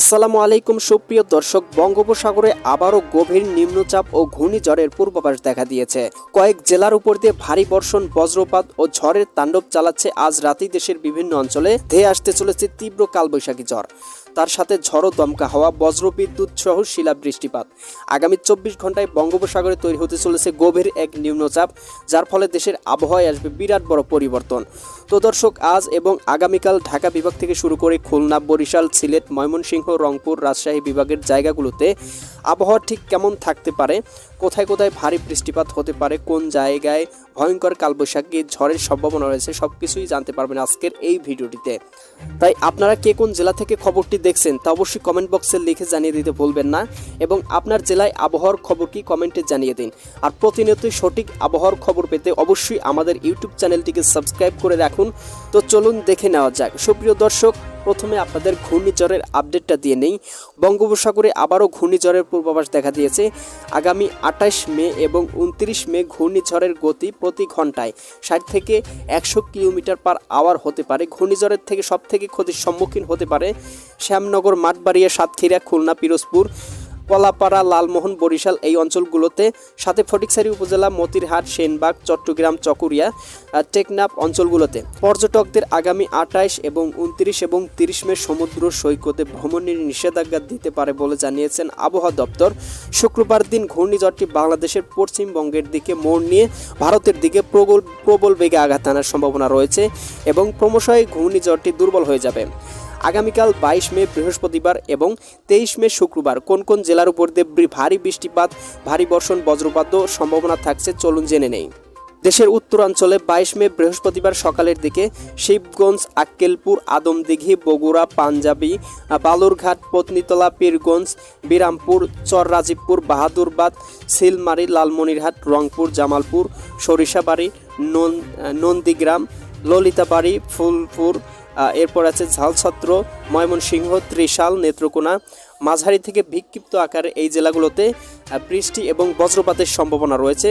আসসালামু আলাইকুম, সুপ্রিয় দর্শক, বঙ্গোপসাগরে আবারও গভীর নিম্নচাপ ও ঘূর্ণিঝড়ের পূর্বাভাস দেখা দিয়েছে। কয়েক জেলার উপর দিয়ে ভারী বর্ষণ, বজ্রপাত ও ঝড়ের তাণ্ডব চালাচ্ছে আজ রাতেই দেশের বিভিন্ন অঞ্চলে ধেয়ে আসতে চলেছে তীব্র কালবৈশাখী ঝড়। তার সাথে ঝড়ো দমকা হাওয়া বজ্রবিদ্যুৎ সহ শিলা বৃষ্টিপাত আগামী চব্বিশ ঘন্টায় বঙ্গোপসাগরে তৈরি হতে চলেছে গভীর এক নিম্নচাপ, যার ফলে দেশের আবহাওয়ায় আসবে বিরাট বড় পরিবর্তন। তো দর্শক, আজ এবং আগামীকাল ঢাকা বিভাগ থেকে শুরু করে খুলনা, বরিশাল, সিলেট, ময়মনসিংহ, রংপুর, রাজশাহী বিভাগের জায়গাগুলোতে আবহাওয়া ঠিক কেমন থাকতে পারে? কোথায় কোথায় ভারী বৃষ্টিপাত হতে পারে? কোন জায়গায় ভয়ঙ্কর কালবৈশাখী ঝড়ের সম্ভাবনা রয়েছে? সব কিছুই জানতে পারবেন আজকের এই ভিডিওটিতে। তাই আপনারা কে কোন জেলা থেকে খবরটি দেখছেন তা অবশ্যই কমেন্ট বক্সে লিখে জানিয়ে দিতে ভুলবেন না এবং আপনার জেলায় আবহাওয়ার খবর কি কমেন্টে জানিয়ে দিন। আর প্রতিনিয়তই সঠিক আবহাওয়ার খবর পেতে অবশ্যই আমাদের ইউটিউব চ্যানেলটিকে সাবস্ক্রাইব করে রাখুন। তো চলুন দেখে নেওয়া যাক। সুপ্রিয় দর্শক প্রথমে আপনাদের ঘূর্ণিঝড়ের আপডেটটা দিয়ে নেই। বঙ্গোপসাগরে আবারও ঘূর্ণিঝড়ের পূর্বাভাস দেখা দিয়েছে। আগামী আঠাশ মে এবং উনত্রিশ মে ঘূর্ণিঝড়ের গতি প্রতি ঘন্টায় ষাট থেকে একশো কিলোমিটার পার আওয়ার হতে পারে। ঘূর্ণিঝড়ের থেকে সব থেকে ক্ষতির সম্মুখীন হতে পারে শ্যামনগর, মাঠবাড়িয়া, সাতক্ষীরা, খুলনা, পিরোজপুর। কলাপাড়া লালমোহন, বরিশাল এই অঞ্চলগুলোতে সাথে ফটিকছড়ি উপজেলা, মতিরহাট, সেনবাগ, চট্টগ্রাম, চকুরিয়া টেকনাপ অঞ্চলগুলোতে। পর্যটকদের আগামী আঠাইশ এবং উনত্রিশ এবং তিরিশ মে সমুদ্র সৈকতে ভ্রমণের নিষেধাজ্ঞা দিতে পারে বলে জানিয়েছেন আবহাওয়া দপ্তর। শুক্রবার দিন ঘূর্ণিঝড়টি বাংলাদেশের পশ্চিমবঙ্গের দিকে মোড় নিয়ে ভারতের দিকে প্রবল প্রবল বেগে আঘাত আনার সম্ভাবনা রয়েছে এবং ক্রমশই ঘূর্ণিঝড়টি দুর্বল হয়ে যাবে। আগামীকাল বাইশ মে, বৃহস্পতিবার এবং তেইশ মে শুক্রবার কোন কোন জেলার উপর দিয়ে ভারী বৃষ্টিপাত, ভারী বর্ষণ, বজ্রপাত সম্ভাবনা থাকছে চলুন জেনে নেই। দেশের উত্তরাঞ্চলে বাইশ মে, বৃহস্পতিবার সকালের দিকে শিবগঞ্জ, আক্কেলপুর, আদমদিঘি, বগুড়া, পাঞ্জাবি, বালুরঘাট, পত্নীতলা, পীরগঞ্জ, বিরামপুর, চররাজীবপুর, বাহাদুরবাদ সিলমারি লালমনিরহাট, রংপুর, জামালপুর, সরিষাবাড়ি নন্দীগ্রাম, ললিতাবাড়ি, ফুলপুর এরপর আছে ঝাল ঝালছত্র, ময়মনসিংহ, ত্রিশাল, নেত্রকোনা, মাঝারি থেকে বিক্ষিপ্ত আকারে এই জেলাগুলোতে বৃষ্টি এবং বজ্রপাতের সম্ভাবনা রয়েছে।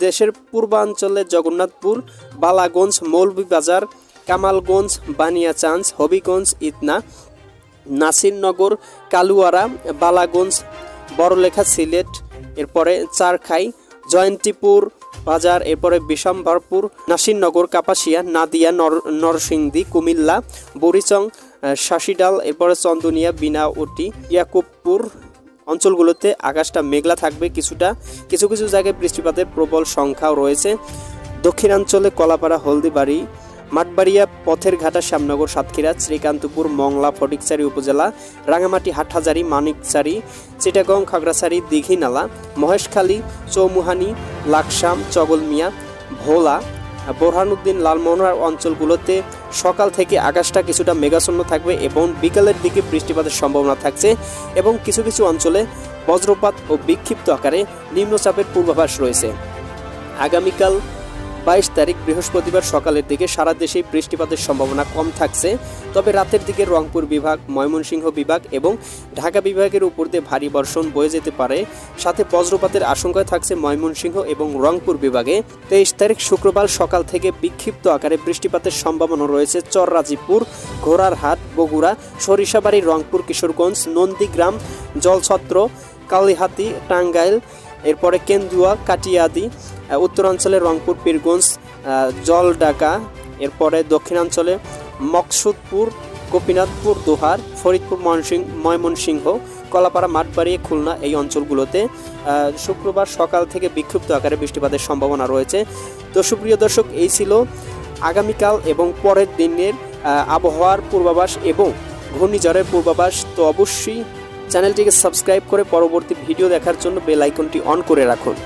দেশের পূর্বাঞ্চলে জগন্নাথপুর, বালাগঞ্জ মৌলভীবাজার কামালগঞ্জ বানিয়াচাঞ্জ হবিগঞ্জ, ইতনা, নাসিরনগর, কালুয়ারা, বালাগঞ্জ, বড়লেখা, সিলেট, এরপরে চারখাই, জয়ন্তীপুর বাজার এরপরে বিশাম্বরপুর নাসিরনগর কাপাসিয়া নাদিয়া নর নরসিংদী কুমিল্লা আহ, শাসিডাল এরপরে চন্দনিয়া বিনাউটি ইয়াকুবপুর অঞ্চলগুলোতে আকাশটা মেঘলা থাকবে কিছুটা। কিছু কিছু জায়গায় বৃষ্টিপাতের প্রবল সংখ্যাও রয়েছে। দক্ষিণাঞ্চলে কলাপাড়া হলদিবাড়ি মাঠবাড়িয়া পথের ঘাটা শ্যামনগর সাতক্ষীরা, শ্রীকান্তপুর, মংলা, ফটিকচারি উপজেলা, রাঙামাটি, হাটহাজারি, মানিকচারি, চিটাগং, খাগড়াছড়ি, দীঘিনালা, মহেশখালী, চৌমুহানি, লাকসাম, চগলমিয়া, ভোলা, বোরহানুদ্দিন লালমোহনার অঞ্চলগুলোতে সকাল থেকে আকাশটা কিছুটা মেঘাচ্ছন্ন থাকবে এবং বিকালের দিকে বৃষ্টিপাতের সম্ভাবনা থাকছে এবং কিছু কিছু অঞ্চলে বজ্রপাত ও বিক্ষিপ্ত আকারে নিম্নচাপের পূর্বাভাস রয়েছে। আগামীকাল বাইশ তারিখ বৃহস্পতিবার সকালের দিকে সারা দেশেই বৃষ্টিপাতের সম্ভাবনা কম থাকছে। তবে রাতের দিকে রংপুর বিভাগ, ময়মনসিংহ বিভাগ এবং ঢাকা বিভাগের উপর দিয়ে ভারী বর্ষণ বয়ে যেতে পারে। সাথে বজ্রপাতের আশঙ্কায় থাকছে ময়মনসিংহ এবং রংপুর বিভাগে। তেইশ তারিখ শুক্রবার সকাল থেকে বিক্ষিপ্ত আকারে বৃষ্টিপাতের সম্ভাবনা রয়েছে চররাজিপুর ঘোড়ারহাট, বগুড়া, সরিষাবাড়ি, রংপুর, কিশোরগঞ্জ, নন্দীগ্রাম, জলছত্র, কালিহাতি, টাঙ্গাইল এরপরে কেন্দুয়া, কাটিয়াদি উত্তরাঞ্চলে রংপুর, পীরগঞ্জ জলডাকা এরপরে দক্ষিণাঞ্চলে মকসুদপুর, গোপীনাথপুর, দোহার, ফরিদপুর ময়নসিং ময়মনসিংহ, কলাপাড়া মাঠবাড়িয়া খুলনা এই অঞ্চলগুলোতে শুক্রবার সকাল থেকে বিক্ষিপ্ত আকারে বৃষ্টিপাতের সম্ভাবনা রয়েছে। তো সুপ্রিয় দর্শক, এই ছিল আগামীকাল এবং পরের দিনের আবহাওয়ার পূর্বাভাস এবং ঘূর্ণিঝড়ের পূর্বাভাস। তো অবশ্যই চ্যানেলটিকে সাবস্ক্রাইব করে পরবর্তী ভিডিও দেখার জন্য বেল আইকনটি অন করে রাখুন।